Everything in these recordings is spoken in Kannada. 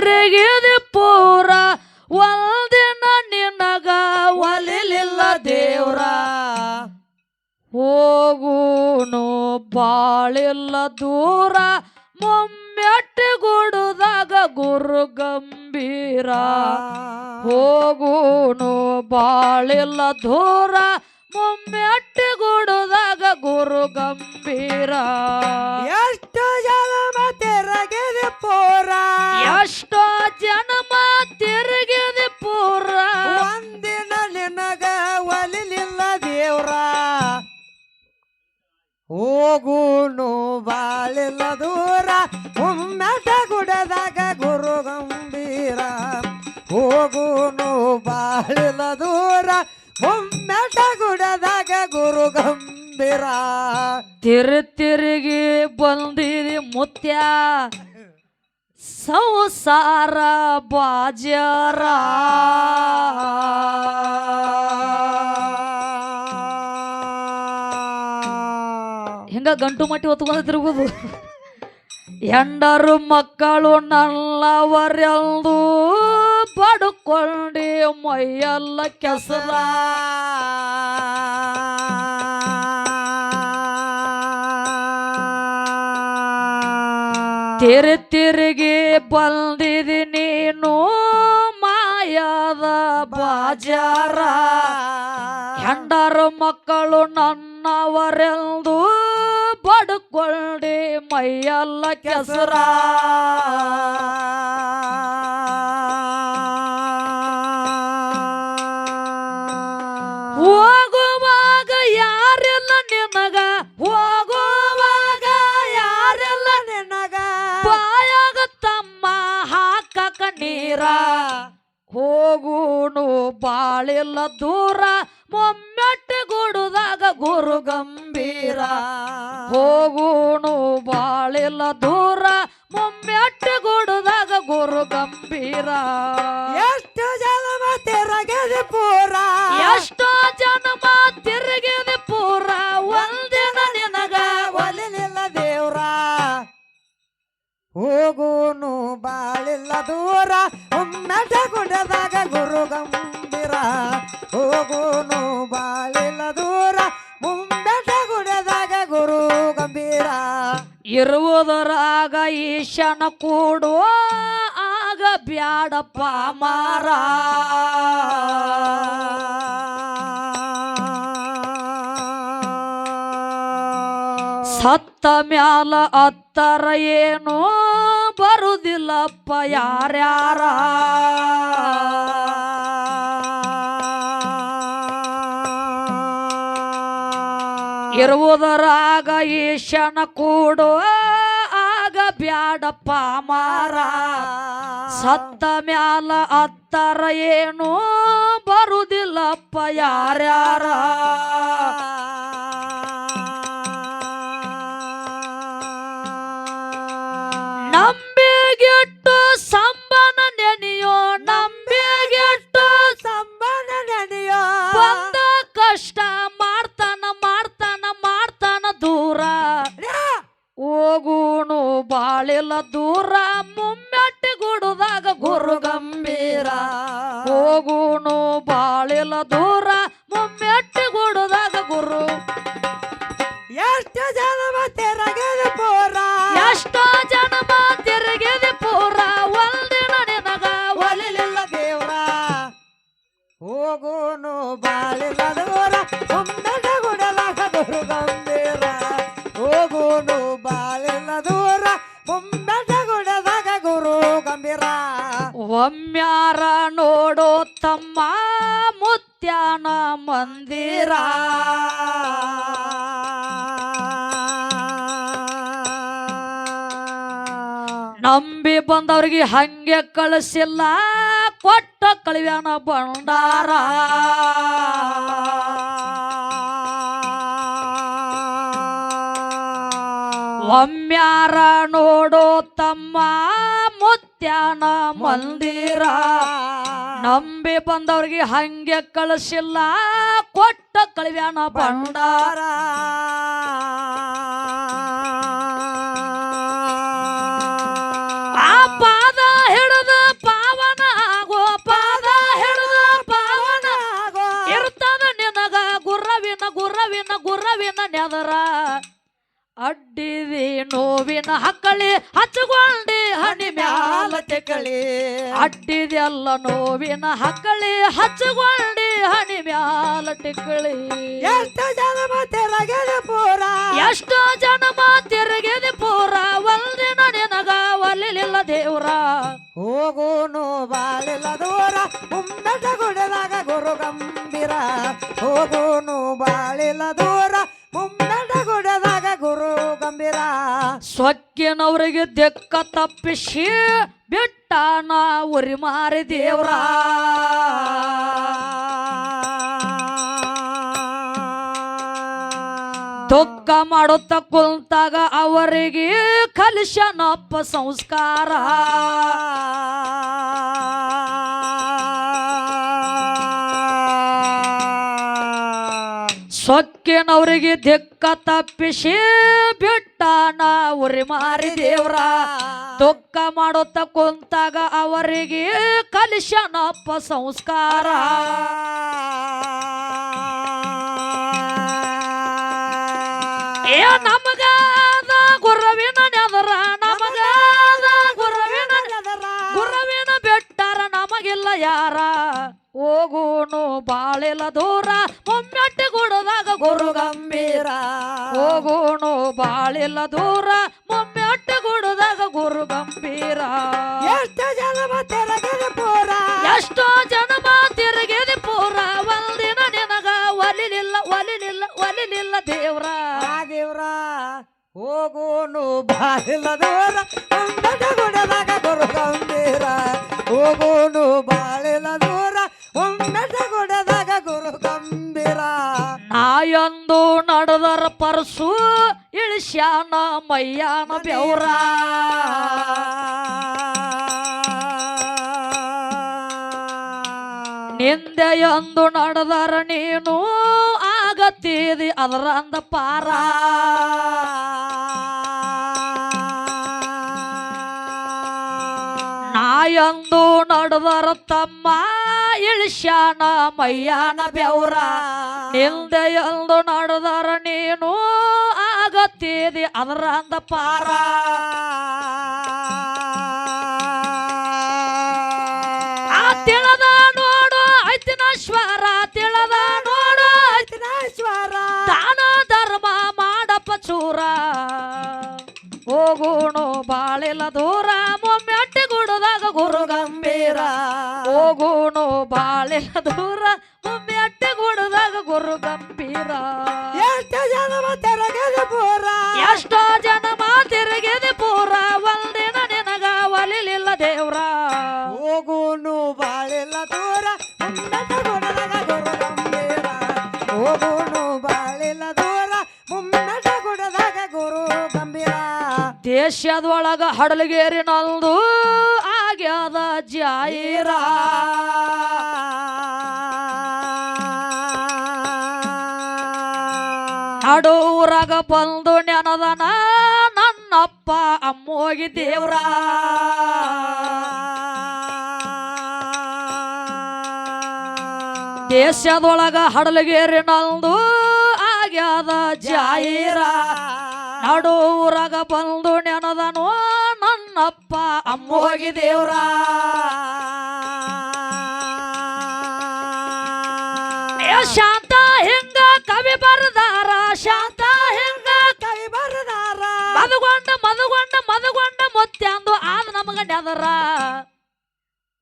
ರೇಗಿದಿ ಪೂರ ಒಂದಿನ ನಿನಗ ಒಲಿಲಿಲ್ಲ ದೇವ್ರ. ಹೋಗೂನು ಬಾಳಿಲ್ಲ ದೂರ ಮೊಮ್ಮೆಟ್ಟುಗುಡುದಾಗ ಗುರು ಗಂಭೀರ. ಹೋಗೂನು ಬಾಳಿಲ್ಲ ದೂರ ಮೊಮ್ಮೆಟ್ಟುಗುಡುದಾಗ ಗುರು ಗಂಭೀರ. ಎಷ್ಟು ಜನ್ಮ ತಿರುಗಿದೆ ಪೂರ. ಎಷ್ಟೋ ಜನ್ಮ ತಿರುಗಿದೆ ಪೂರ. ಒಂದಿನ ನಿನಗ ಒಲಿಲಿಲ್ಲ ದೇವ್ರ. ಹೋಗುನು ಬಾಳಿಲ್ಲ ದೂರ. ಒಮ್ಮೆ ಗುಡದಾಗ ಗುರು ಗಂಭೀರ. ಹೋಗುನು ಬಾಳಿಲ್ಲ ದೂರ. ಗುರು ಗಂಭೀರ. ತಿರು ತಿರುಗಿ ಬಂದಿರಿ ಮುತ್ಯ. ಸಂಸಾರ ಬಾಜರ ಹಿಂಗ ಗಂಟು ಮಟ್ಟಿ ಹೊತ್ಕೊಂಡು ತಿರುಗೋದು ಎಂಡರು ಮಕ್ಕಳು ನಲ್ಲವರೆಲ್ದು ಪಡ್ಕೊಂಡಿ ಮೈಯಲ್ಲ ಕೆಸರ ತಿರುಗಿ ಬಂದಿದಿ ನೀನು ಮಾಯದ ಬಾಜಾರ. ಹೆಂಡರು ಮಕ್ಕಳು ನನ್ನವರೆಂದು ಬಡ್ಕೊಂಡಿ ಮೈಯಲ್ಲ ಕೆಸರ. ಹಾಕಕ ನೀರ. ಹೋಗೂನು ಬಾಳಿಲ್ಲ ದೂರ ಮೊಮ್ಮೆಟ್ಟ ಗುಡುದಾಗ ಗುರು ಗಂಭೀರ ಹೋಗೂನು ಬಾಳಿಲ್ಲ ದೂರ ಮೊಮ್ಮೆಟ್ಟ ಗುಡುದಾಗ ಗುರು ಗಂಭೀರ ಎಷ್ಟು ಜನ್ಮ ತಿರಗಿದೆ ಪೂರ. ಎಷ್ಟೋ ದೂರ ಒಮ್ಮೆಟ ಗುಡದಾಗ ಗುರು ಗಂಭೀರ ಹೋಗುನು ಬಾಳಿಲ್ಲ ದೂರ ಮುಂಬೆಟ ಗುಡದಾಗ ಗುರು ಗಂಭೀರ ಇರುವುದರಾಗ ಈಶನ ಕೂಡು ಆಗ ಬ್ಯಾಡಪ್ಪ ಮಾರ. ಸತ್ತ ಮ್ಯಾಲ ಅತ್ತರ ಏನು ಬರುದಿಲ್ಲಪ್ಪ ಯಾರ್ಯಾರ? ಇರುವುದರಾಗ ಈಶನ ಕೂಡು ಆಗ ಬ್ಯಾಡಪ್ಪ ಮಾರ. ಸತ್ತ ಮ್ಯಾಲ ಅತ್ತರ ಏನೂ ಬರುದಿಲ್ಲಪ್ಪ ಯಾರ್ಯಾರ? ಬಾಳಿಲ್ಲ ದೂರ ಮುಮ್ಮೆಟ್ಟಿ ಗುಡುದಾಗ ಗುರು ಗಂಭೀರ ಮಂದಿರ. ನಂಬಿ ಬಂದವ್ರಿಗೆ ಹಂಗೆ ಕಳಿಸಿಲ್ಲ ಕೊಟ್ಟ ಕಳಿವ್ಯಾನ ಭಂಡಾರ. ಒಮ್ಮ್ಯಾರ ನೋಡೋ ತಮ್ಮ ಮುತ್ಯಾನ ಮಂದಿರ. ನಂಬಿ ಬಂದವ್ರಿಗೆ ಹಂಗೆ ಕಳಿಸಿಲ್ಲ ಕೊಟ್ಟ ಕಳಿವ್ಯಾನ ಭಂಡಾರ. ಅಡ್ಡಿದೆಲ್ಲ ನೋವಿನ ಹಕ್ಕಳಿ ಹಚ್ಚಗೊಂಡಿ ಹಣಿ ಮ್ಯಾಲ ಟಿಕ್ಕಳಿ. ಎಷ್ಟು ಜನ ಮಾತಿರಗೆದು ಪೂರ. ಎಷ್ಟೋ ಜನ ಮಾತಿರಗೆದು ಪೂರ. ಒಂದಿನ ನಿನಗ ಒಲಿಲಿಲ್ಲ ದೇವ್ರ. ಹೋಗೋನು ಬಾಳಿಲ್ಲ ದೂರ. ಉಮ್ಮಟ ಗುಡದಾಗ ಗುರು ಗಂಭೀರ. ಹೋಗೋನು ಬಾಳಿಲ್ಲ ದೂರ. ಮುಮ್ಮಟ ಗುಡದಾಗ ಗುರು ಗಂಭೀರ. ಸ್ವಕ್ಕಿನವರಿಗೆ ದಿಕ್ಕ ತಪ್ಪಿಸಿ ಬಿಟ್ಟಾನ ಉರಿ ಮಾರಿ ದೇವ್ರ. ದುಃಖ ಮಾಡುತ್ತ ಕುಂತಾಗ ಅವರಿಗೆ ಕಲಿಶನಪ್ಪ ಸಂಸ್ಕಾರ. ಸೊಕ್ಕಿನವ್ರಿಗೆ ದಿಕ್ಕ ತಪ್ಪಿಸಿ ಬಿಟ್ಟಾನ ಉರಿ ಮಾರಿ ದೇವ್ರ. ದುಃಖ ಮಾಡುತ್ತ ಕುಂತಾಗ ಅವರಿಗೆ ಕಲಿಶನಪ್ಪ ಸಂಸ್ಕಾರ ಏ ನಮಗಾದ ಗುರುವಿನ ನೆದರ ನಮಗಾದ ಗುರುವಿನ ಗುರುವಿನ ಬಿಟ್ಟಾರ ನಮಗಿಲ್ಲ ಯಾರ. ಹೋಗೋನು ಬಾಳಿಲ್ಲ ದೂರ ಒಮ್ಮೆಟ್ಟಿ ಗುಡದಾಗ ಗುರು ಗಂಭೀರ. ಹೋಗೋಣು ಬಾಳಿಲ್ಲ ದೂರ. ಒಮ್ಮೆಟ್ಟಿ ಗುಡದಾಗ ಗುರು ಗಂಭೀರ. ಎಷ್ಟು ಜನ್ಮ ತಿರಗಿದ ಪೂರ. ಎಷ್ಟೋ ಜನ ತಿರುಗಿದ ಪೂರ. ಒಂದಿನ ನಿನಗ ಒಲಿಲಿಲ್ಲ ಒಲಿಲಿಲ್ಲ ಒಲಿಲಿಲ್ಲ ದೇವ್ರ. ದೇವ್ರ ಹೋಗೋನು ಬಾಳಿಲ್ಲ ದೂರ. ಮುಮ್ಮಟ ಗುಡದಾಗ ಗುರು ಗಂಭೀರ. ಹೋಗೋನು ಬಾಳಿಲ್ಲ ದೂರ. ಮುಮ್ಮಟ ಗುಡದ ನಾಯೊಂದು ನಡೆದರ ಪರಸು ಇಳಿಸ್ಯಾನ ಮಯ್ಯಾನ ಬೆವ್ರ. ನಿಂದೆಯೊಂದು ನಡೆದರ ನೀನು ಆಗತ್ತೀದಿ ಅದರ ಅಂದ ಪಾರ. ನಾಯೊಂದು ನಡೆದರ ತಮ್ಮ ಇಳಿಸ್ಯಾನ ಮಯ್ಯಾನ ಬೆವ್ರ. ಎಲ್ದು ನಡೆದರ ನೀನು ಆಗತ್ತೀದಿ ಅದರ ಅಂದ ಪಾರ. ಆ ತಿಳದ ನೋಡು ಐತಿನಶ್ವರ ತಿಳದ ನೋಡು ಐತಿನೇಶ್ವರ ದಾನ ಧರ್ಮ ಮಾಡಪ್ಪ ಚೂರ. ಹೋಗೋಣು ಬಾಳಿಲ್ಲ ದೂರ ಮೊಮ್ಮೆ ಅಟ್ಟಿ ಗುಡದಾಗ ಗುರು ಗಂಭೀರ. ಹೋಗೋಣು ಬಾಳಿಲ್ಲ ದೂರ ಒಮ್ಮೆ ಅಟ್ಟೆ ಗುಡದಾಗ ಗುರು ಗಂಭೀರ. ಎಷ್ಟೋ ಜನ ತೆರಗದ ಪೂರ. ಎಷ್ಟೋ ಜನ ಮಾತಿರುಗಿದೆ ಪೂರ ಒಂದಿನ ನಿನಗ ಒಲಿಲಿಲ್ಲ ದೇವ್ರ. ಹೋಗುನು ಬಾಳಿಲ್ಲ ದೂರ ಮುಮ್ಮಟ ಗುಡದಾಗ ಗುರು ಗಂಭೀರ. ಹೋಗುನು ಬಾಳಿಲ್ಲ ದೂರ ಮುಮ್ಮಟ ಗುಡದಾಗ ಗುರು ಗಂಭೀರ. ದೇಶದೊಳಗ ಹಡಲಗೇರಿ ನಲ್ದು ಆಗ್ಯದ ಜಾಯಿರ ನಡೂರಾಗ ಬಂದು ನೆನದನ ನನ್ನಪ್ಪ ಅಮ್ಮೋಗಿ ದೇವ್ರ. ದೇಶದೊಳಗ ಹಡಲಗೇರಿ ನಂದು ಆಗ್ಯಾದ ಜಾಯಿರ ನಡೂರಾಗ ಬಂದು ನೆನದನು ನನ್ನಪ್ಪ ಅಮ್ಮೋಗಿ ದೇವ್ರ. ಶಾಂತ, ಹಿಂಗ ಕವಿ ಬರ್ದಾರ, ಶಾಂತ ಮುತ್ಯಾಂದು ಆದ ನಮಗ ನೆದರ.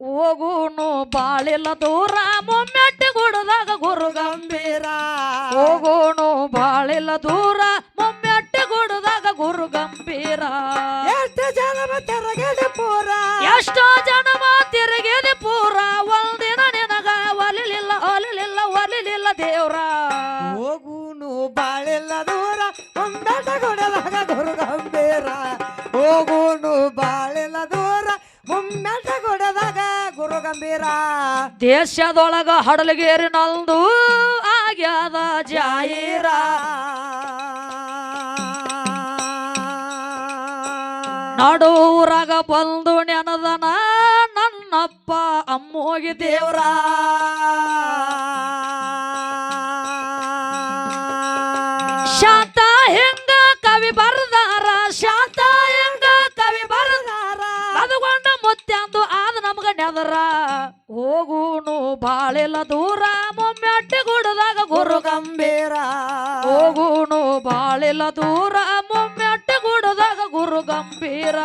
ಹೋಗುನು ಬಾಳಿಲ್ಲ ದೂರ, ಮೊಮ್ಮೆಟ್ಟಿ ಗುಡದಾಗ ಗುರು ಗಂಭೀರ ಹೋಗುನು ಬಾಳಿಲ್ಲ ದೂರ, ಮೊಮ್ಮೆಟ್ಟಿ ಗುಡದಾಗ ಗುರು ಗಂಭೀರ ಎಷ್ಟು ಜನ ತೆರಗದ ಗಂಭೀರ ದೇಶದೊಳಗ ಹಡಲಗೇರಿ ನಲ್ದು ಆಗ್ಯದ ಜಾಹೀರ. ನಡೂರಾಗ ಬಂದು ನೆನದನ ನನ್ನಪ್ಪ ಅಮ್ಮೋಗಿ ದೇವ್ರ. ಶಾಂತ ಹೆಂಗ ಕವಿ ಬರದಾರ ದೂರ ಮುಮ್ಮೆಟ್ಟ ಗುಡದಾಗ ಗುರು ಗಂಭೀರ.